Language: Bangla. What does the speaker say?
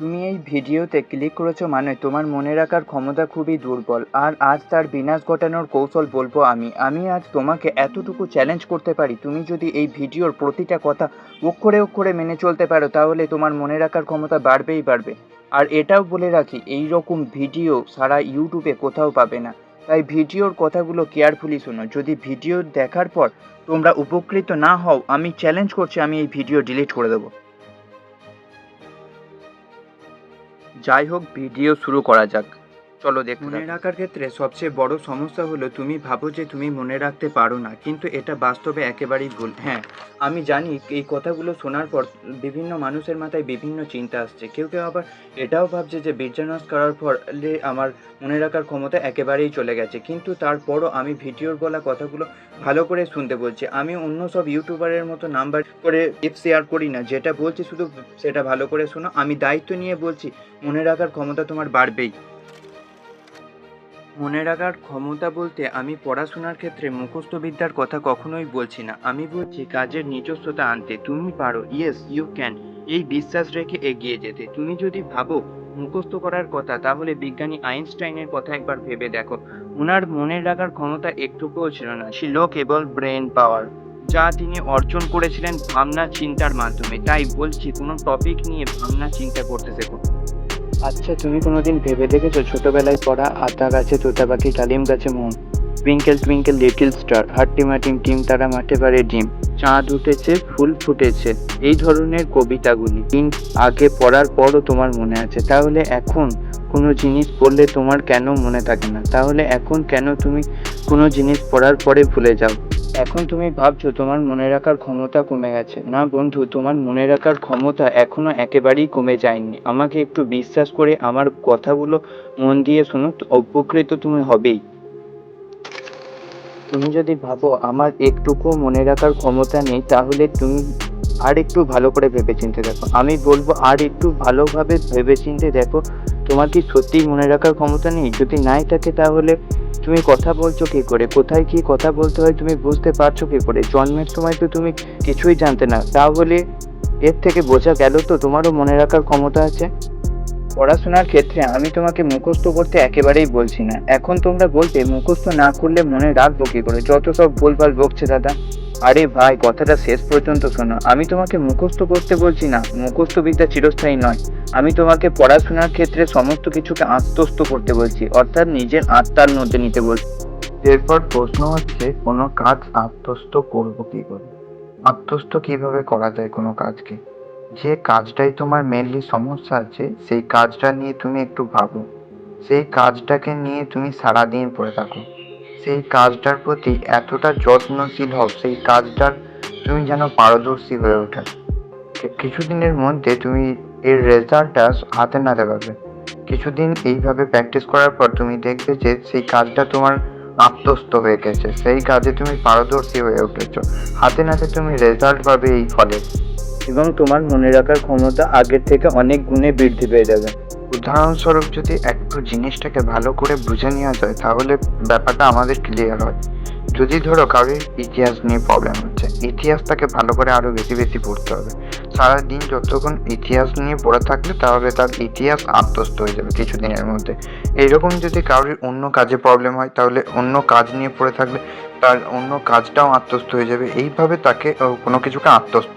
তুমি এই ভিডিওতে ক্লিক করেছ মানে তোমার মনে রাখার ক্ষমতা খুবই দুর্বল। আর আজ তার বিনাশ ঘটানোর কৌশল বলব আমি। আমি আজ তোমাকে এতটুকু চ্যালেঞ্জ করতে পারি। তুমি যদি এই ভিডিওর প্রতিটা কথা অক্ষরে অক্ষরে মেনে চলতে পারো, তাহলে তোমার মনে রাখার ক্ষমতা বাড়বেই বাড়বে। আর এটাও বলে রাখি, এই রকম ভিডিও সারা ইউটিউবে কোথাও পাবে না। তাই ভিডিওর কথাগুলো কেয়ারফুলি শোনো। যদি ভিডিও দেখার পর তোমরা উপকৃত না হও, আমি চ্যালেঞ্জ করছি, আমি এই ভিডিও ডিলিট করে দেবো। যাই হোক ভিডিও শুরু করা যাক। চলো দেখ মনে রাখার ক্ষেত্রে সবচেয়ে বড় সমস্যা হলো তুমি ভাবো যে তুমি মনে রাখতে পারো না কিন্তু এটা বাস্তবে একেবারেই ভুল। হ্যাঁ আমি জানি এই কথাগুলো শোনার পর বিভিন্ন মানুষের মাথায় বিভিন্ন চিন্তা আসছে। কেউ কেউ আবার এটাও ভাবছে যে বীর্যানাশ করার ফলে আমার মনে রাখার ক্ষমতা একেবারেই চলে গেছে। কিন্তু তারপরও আমি ভিডিওর বলা কথাগুলো ভালো করে শুনতে বলছি। আমি অন্য সব ইউটিউবারের মতো নাম্বার করে টিপস শেয়ার করি না যেটা বলছি শুধু সেটা ভালো করে শোনো। আমি দায়িত্ব নিয়ে বলছি মনে রাখার ক্ষমতা তোমার বাড়বেই। মনে রাখার ক্ষমতা বলতে আমি পড়াশোনার ক্ষেত্রে মুখস্থ বিদ্যার কথা কখনোই বলছি না। আমি বলছি কাজের নিজস্বতা আনতে তুমি পারো। ইয়েস ইউ ক্যান এই বিশ্বাস রেখে এগিয়ে যেতে। তুমি যদি ভাবো মুখস্থ করার কথা, তাহলে বিজ্ঞানী আইনস্টাইনের কথা একবার ভেবে দেখো। ওনার মনে রাখার ক্ষমতা একটুকুও ছিল না। ছিল কেবল ব্রেন পাওয়ার যা তিনি অর্জন করেছিলেন ভাবনা চিন্তার মাধ্যমে। তাই বলছি, কোনো টপিক নিয়ে ভাবনা চিন্তা করতে শেখো আচ্ছা তুমি কোনোদিন ভেবে দেখেছ ছোটবেলায় পড়া আতা গাছে, তোতা পাখি, ডালিম গাছে মন? টুইঙ্কেল টুইঙ্কেল লিটল স্টার হাট্টিমা টিম টিম তারা মাঠে পারে ডিম। চাঁদ উঠেছে, ফুল ফুটেছে, এই ধরনের কবিতাগুলি। দিন আগে পড়ার পরও তোমার মনে আছে। তাহলে এখন কোনো জিনিস পড়লে তোমার কেন মনে থাকে না? তাহলে এখন কেন তুমি কোনো জিনিস পড়ার পরে ভুলে যাও? এখন তুমি ভাবছ তোমার মনে রাখার ক্ষমতা কমে গেছে। না বন্ধু, তোমার মনে রাখার ক্ষমতা এখনও একেবারেই কমে যায়নি। আমাকে একটু বিশ্বাস করে আমার কথাগুলো মন দিয়ে শোনো উপকৃত তুমি হবেই। তুমি যদি ভাবো আমার একটুকু মনে রাখার ক্ষমতা নেই, তাহলে তুমি আর একটু ভালো করে ভেবেচিন্তে দেখো। আমি বলব আর একটু ভালোভাবে ভেবেচিন্তে দেখো, তোমার কি সত্যিই মনে রাখার ক্ষমতা নেই? যদি নাই থাকে তাহলে তুমি কথা বলছো কি করে? কোথায় কি কথা বলতে হয় তুমি বুঝতে পারছ কি করে? জন্মের সময় তো তুমি কিছুই জানতে না। তাহলে এর থেকে বোঝা গেল তো তোমারও মনে রাখার ক্ষমতা আছে? পড়াশোনার ক্ষেত্রে আমি তোমাকে মুখস্থ করতে একেবারেই বলছি না। এখন তোমরা বলতে মুখস্থ না করলে মনে রাখব কি করে? যত সব ভুলভাল বকছে দাদা। আরে ভাই, কথাটা শেষ পর্যন্ত শোনো। আমি তোমাকে মুখস্থ করতে বলছি না। মুখস্থ বিদ্যা চিরস্থায়ী নয়। আমি তোমাকে পড়াশোনার ক্ষেত্রে সমস্ত কিছুকে আত্মস্থ করতে বলছি, অর্থাৎ নিজের আত্মার মধ্যে নিতে বলছি। এরপর প্রশ্ন হচ্ছে, কোনো কাজ আত্মস্থ করব কি করে? আত্মস্থ কীভাবে করা যায় কোনো কাজকে? যে কাজটাই তোমার মেনলি সমস্যা আছে, সেই কাজটা নিয়ে তুমি একটু ভাবো। সেই কাজটাকে নিয়ে তুমি সারাদিন পড়ে থাকো। সেই কাজটার প্রতি এতটা যত্নশীল হও, সেই কাজটার তুমি যেন পারদর্শী হয়ে ওঠে। কিছুদিনের মধ্যে তুমি এর রেজাল্টটা হাতে নাতে পারবে কিছুদিন এইভাবে প্র্যাকটিস করার পর তুমি দেখবে যে সেই কাজটা তোমার আত্মস্থ হয়ে গেছে, সেই কাজে তুমি পারদর্শী হয়ে উঠেছো। হাতে নাতে তুমি রেজাল্ট পাবে এই ফলে। এবং তোমার মনে রাখার ক্ষমতা আগের থেকে অনেক গুণে বৃদ্ধি পেয়ে যাবে। উদাহরণস্বরূপ যদি একটু জিনিসটাকে ভালো করে বুঝে নেওয়া যায়, তাহলে ব্যাপারটা আমাদের ক্লিয়ার হয়। যদি ধরো কারোর ইতিহাস নিয়ে প্রবলেম হচ্ছে ইতিহাস তাকে ভালো করে আরও বেশি বেশি পড়তে হবে। সারাদিন যতক্ষণ ইতিহাস নিয়ে পড়ে থাকলে তাহলে তার ইতিহাস আত্মস্থ হয়ে যাবে কিছুদিনের মধ্যে। এইরকম যদি কারোর অন্য কাজে প্রবলেম হয়, তাহলে অন্য কাজ নিয়ে পড়ে থাকলে তার অন্য কাজটাও আত্মস্থ হয়ে যাবে। এইভাবে তাকে কোনো কিছুকে আত্মস্থ